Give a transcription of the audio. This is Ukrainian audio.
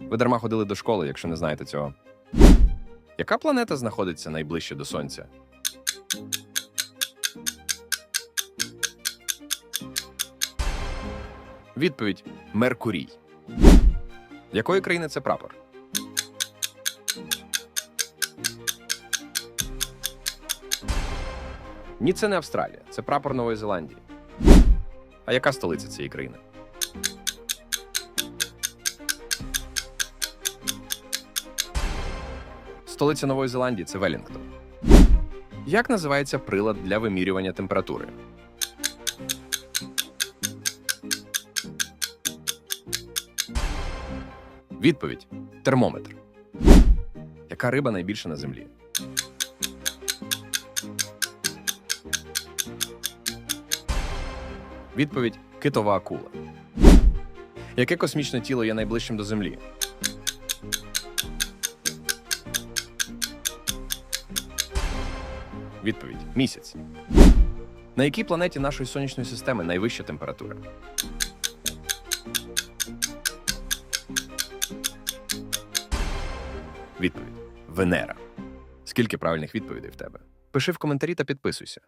Ви дарма ходили до школи, якщо не знаєте цього. Яка планета знаходиться найближче до Сонця? Відповідь Меркурій. Якої країни це прапор? Ні, це не Австралія, це прапор Нової Зеландії. А яка столиця цієї країни? Столиця Нової Зеландії це Велінгтон. Як називається прилад для вимірювання температури? Відповідь термометр. Яка риба найбільша на землі? Відповідь китова акула. Яке космічне тіло є найближчим до Землі? Відповідь місяць. На якій планеті нашої сонячної системи найвища температура? Відповідь Венера. Скільки правильних відповідей в тебе? Пиши в коментарі та підписуйся.